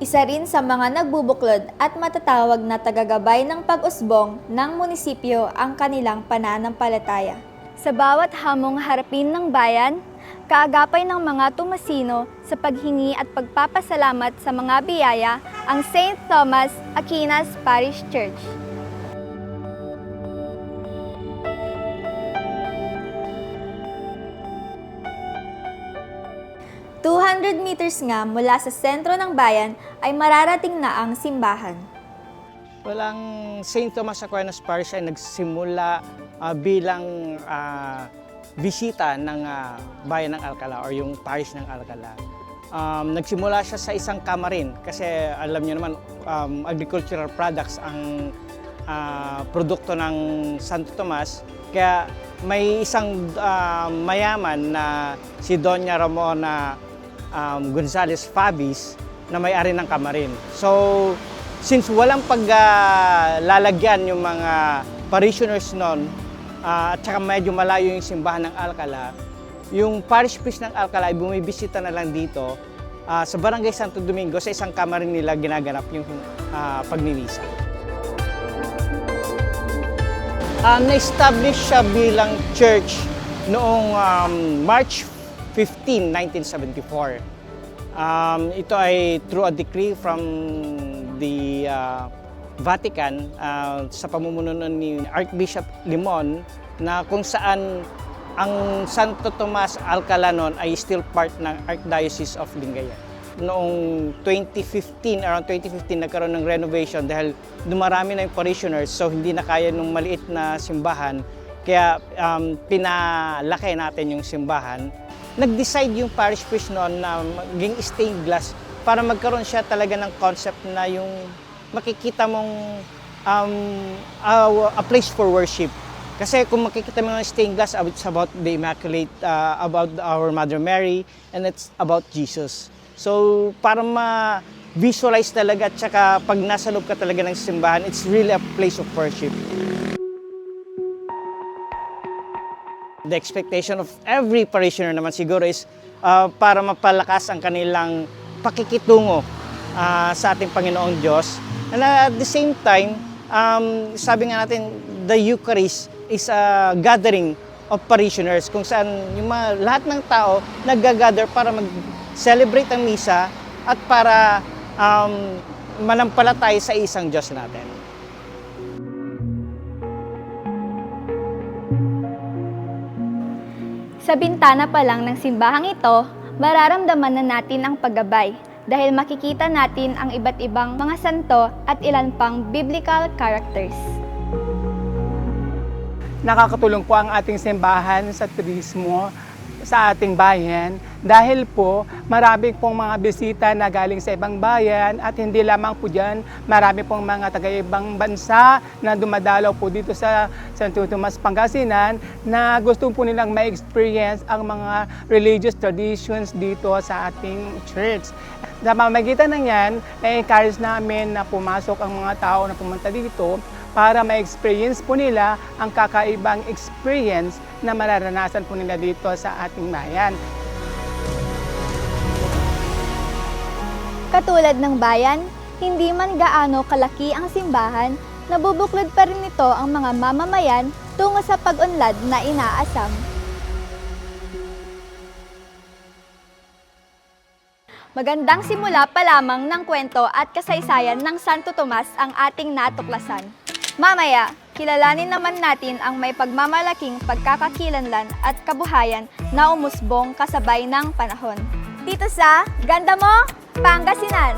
Isa rin sa mga nagbubuklod at matatawag na tagagabay ng pag-usbong ng munisipyo ang kanilang pananampalataya. Sa bawat hamong harapin ng bayan, kaagapay ng mga tumasino sa paghingi at pagpapasalamat sa mga biyaya ang St. Thomas Aquinas Parish Church. ...200 meters nga mula sa sentro ng bayan ay mararating na ang simbahan. Walang St. Thomas Aquinas Parish ay nagsimula ah, bilang ah, bisita ng ah, bayan ng Alcala or yung parish ng Alcala. Um, nagsimula siya sa isang kamarin kasi alam niyo naman um, agricultural products ang ah, produkto ng Santo Tomas kaya may isang ah, mayaman na si Doña Ramona um, Gonzales Fabis na may-ari ng kamarin. So, since walang paglalagyan yung mga parishioners noon, ah, at saka medyo malayo yung simbahan ng Alcala, yung parish priest ng Alcala ay bumibisita na lang dito ah, sa Barangay Santo Domingo sa isang kamarin nila ginaganap yung ah, pagninisa. Um, na-establish siya bilang church noong um, March 15, 1974. Um, ito ay through a decree from the uh, Vatican uh, sa pamumuno ni Archbishop Limon na kung saan ang Santo Tomas Alcala noon ay still part ng Archdiocese of Lingayen. Noong 2015, around 2015, nagkaroon ng renovation dahil dumarami na yung parishioners so hindi na kaya nung maliit na simbahan kaya um, pinalaki natin yung simbahan. Nag-decide yung parish priest noon na maging stained glass para magkaroon siya talaga ng concept na yung makikita mong um, a, a place for worship. Kasi kung makikita mo ng stained glass, it's about the Immaculate, uh, about our Mother Mary, and it's about Jesus. So, para ma-visualize talaga at saka pag nasa loob ka talaga ng simbahan, it's really a place of worship. The expectation of every parishioner naman siguro is uh, para mapalakas ang kanilang pakikitungo uh, sa ating Panginoong Diyos. And uh, at the same time, um, sabi nga natin, the Eucharist is a gathering of parishioners kung saan yung mga, lahat ng tao nag-gather para mag-celebrate ang misa at para um, manampalatay sa isang Diyos natin. Sa bintana pa lang ng simbahang ito, mararamdaman na natin ang paggabay dahil makikita natin ang iba't ibang mga santo at ilan pang biblical characters. nakakatulong po ang ating simbahan sa turismo sa ating bayan dahil po marami pong mga bisita na galing sa ibang bayan at hindi lamang po dyan, marami pong mga taga-ibang bansa na dumadalaw po dito sa Santo Tomas, Pangasinan na gusto po nilang ma-experience ang mga religious traditions dito sa ating church. Sa pamamagitan ng yan, na-encourage namin na pumasok ang mga tao na pumunta dito para ma-experience po nila ang kakaibang experience na mararanasan po nila dito sa ating bayan. Katulad ng bayan, hindi man gaano kalaki ang simbahan, nabubuklod pa rin nito ang mga mamamayan tungo sa pag-unlad na inaasam. Magandang simula pa lamang ng kwento at kasaysayan ng Santo Tomas ang ating natuklasan. Mamaya, kilalanin naman natin ang may pagmamalaking pagkakakilanlan at kabuhayan na umusbong kasabay ng panahon. Dito sa Ganda Mo, Pangasinan!